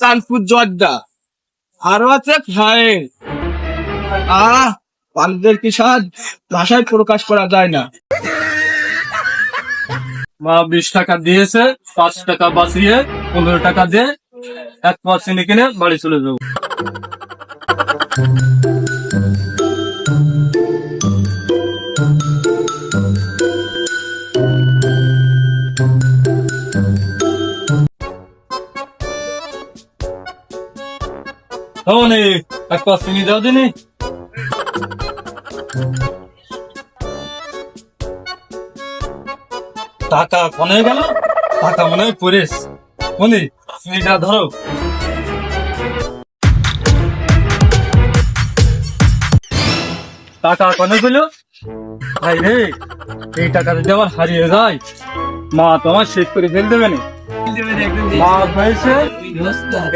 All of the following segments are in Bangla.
কানপুর আরও আছে আহ কি ভাষায় প্রকাশ করা যায় না। মা বিশ টাকা দিয়েছে, পাঁচ টাকা বাঁচিয়ে পনেরো টাকা দিয়ে এক পাঁচ কিনে বাড়ি চলে যাব। হনি এক পাঁচ চিনি দাও দিনি। টাকা কনে গেল? টাকা মনে হয় পরেস মনি, চিনিটা ধরো। টাকা কনে গেল? ভাই রে, এই টাকা যদি আবার হারিয়ে যায়, মা তোমার শেষ করে ফেল দেবে না। মা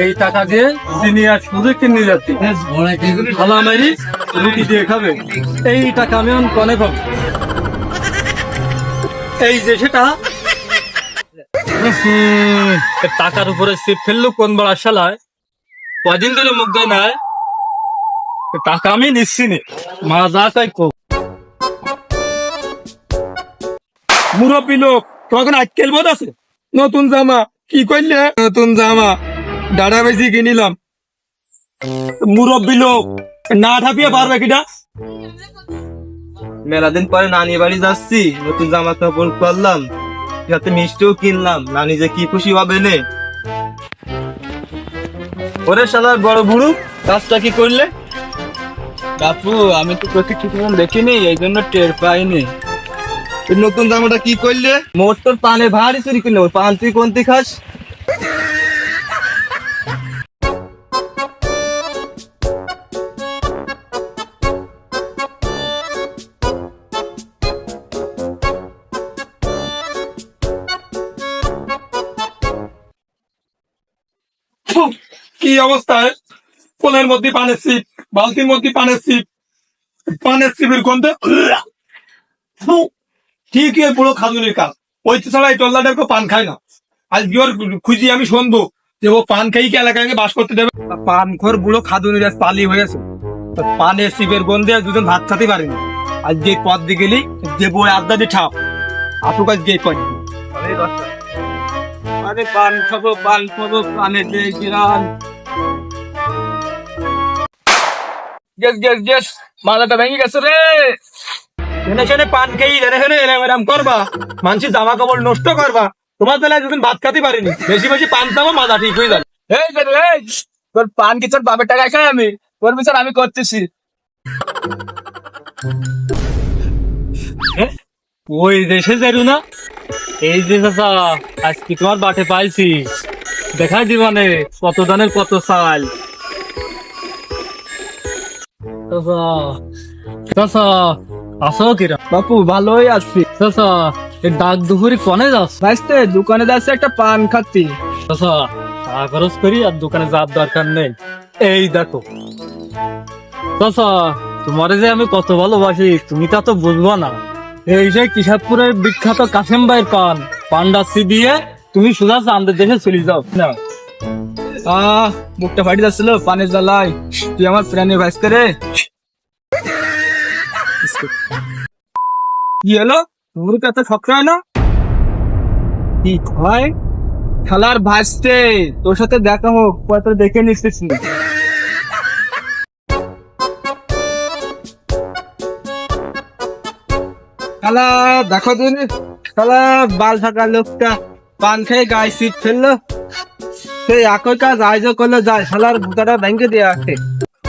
এই টাকা দিয়ে চিনি আর সুযোগ কিনে যাচ্ছে। ভালো মারি রুটি দিয়ে খাবে। এই টাকা আমি কনে পাবো এই যে সেটা। টাকার উপরে সিট ফেলল কোন বড় শালায়? কদিন ধরে মুখ দেয় না টাকা আমি নিচ্ছি নে। মা যা চাই কো মুরব্বী লোক তখন আজকের বোধ আছে? নতুন জামা কি করলে? নতুন জামা ডাডা বেশি কিনিলাম। মুরব্বী লোক না ঠাপিয়ে পারবে কিটা মেলা দিন পরে নানি বাড়ি যাচ্ছি নতুন জামা কাপড় করলাম সাথে মিষ্টিও কিনলাম নানি যে কি খুশি হবে নে। ওরে শালার বড় বুড়ু কাজটা কি করলে? বাপু আমি তো তোকে দেখিনি এই জন্য টের পাইনি। নতুন জামাটা কি করলে? মোট তোর পানে ভারী চুরি কিনলে পান তুই কোনটি খাস? কি অবস্থায় কোলের মধ্যে পানের সিপ বালতির মধ্যে পানের সিপ পানের সিপের গন্ধে ঠিকই বুড়ো খাজুনির কাজ। ওই তো ছাড়া এই টল্লাটার কেউ পান খায় না। আজকে ওর খুঁজি আমি শুনব যে ও পান খাই কি এলাকায় বাস করতে দেবে পান খোর বুড়ো খাদুনির আজ পালি হয়েছে। পানের সিপের গন্ধে আর দুজন ভাত খাতে পারেনি। আজ যে পথ দিয়ে গেলি যে বই আড্ডা দিয়ে ঠাপ আপু কাজ গিয়ে পথ আরে পান পান পানে মালাটা ভেঙে গেছে রে। এনে পান খেয়ে এরম এরম করবা। মানুষের জামা কাপড় নষ্ট করবা। তোমার তাহলে দুদিন ভাত খাতে পারিনি। বেশি বেশি পান খাব মাথা ঠিক হয়ে যাবে। এই তোর পান কি তোর বাপের টাকায় খাই আমি? তোর বিচার আমি করতেছি। ওই দেশে যাইরু না? এই যে আজকে তোমার বাটে পাইছি। দেখাই জীবনে কত দানের কত চাচা চাচা আসো কিরা? বাপু ভালোই আছি। চাচা এই ডাক দুপুরি কনে যাস? ভাইস্তে দোকানে যাচ্ছে একটা পান খাচ্ছি চাচা টাকা খরচ করি আর দোকানে যাওয়ার দরকার নেই। এই দেখো। চাচা তোমারে যে আমি কত ভালোবাসি তুমি তা তো বুঝব না। এই যে কিসাবপুরের বিখ্যাত কাসেম ভাইয়ের পান পান্ডাসি দিয়ে তুমি সোজা আমাদের দেশে চলে যাও। না। আহ বুকটা ফাটি যাচ্ছিল পানের জ্বালাই তুই আমার ফ্রেন্ডে কি হলো? তোর খেলার ভাসতে তোর সাথে দেখা হোক তোর দেখে নিচ্ছিস না দেখো দিন। খালা, বাল থাকা লোকটা পান খেয়ে গায়ে সিট ফেলল। সেই একই কাজ আয়োজন করলে যায় শালার বুতাটা ব্যাংকে দিয়ে আসে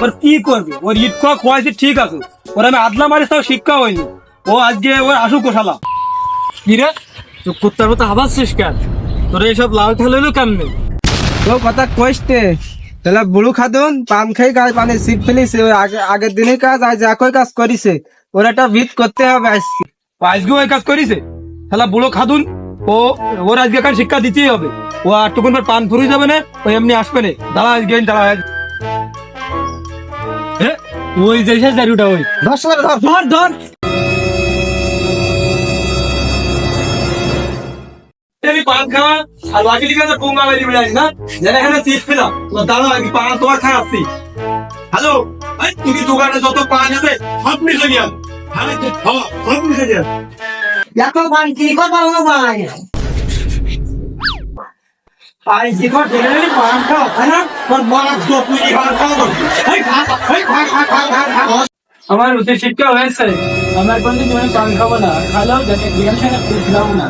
ওর কি করবে ওর ইট খাওয়া খোয়াইছে ঠিক আছে ওর আমি আদলা মারিস তাও শিক্ষা হয়নি ও আজকে ওর আসুক শালা কি রে তুই কুত্তার মতো হাবাচ্ছিস কেন তোর এইসব লাল ঠেলে কেমনে তো কথা কইতে তাহলে বুড়ো খাদন পান খেয়ে গায়ে পানে সিট ফেলিছে আগে আগের দিনের কাজ আজ একই কাজ করিছে ওর একটা ভিত করতে হবে আজকে আজকে ওই কাজ করিছে তাহলে বুড়ো খাদুন ও ওর আজকে কার শিক্ষা দিতেই হবে ও আর টুকুন পান ফুরি যাবে না ও এমনি আসবে না দাঁড়া আজকে দাঁড়া ওই যে শেষ দাঁড়িয়ে ওই। ধর। ধর ধর। ধর এত পান কি? ভাই? ভাই কি করে ডেলিভারি পান খাও না। আমার উচিত শিক্ষা হয়েছে। আমার কোনদিন জীবনে পান খাব না, খালেও যাতে সাথে না।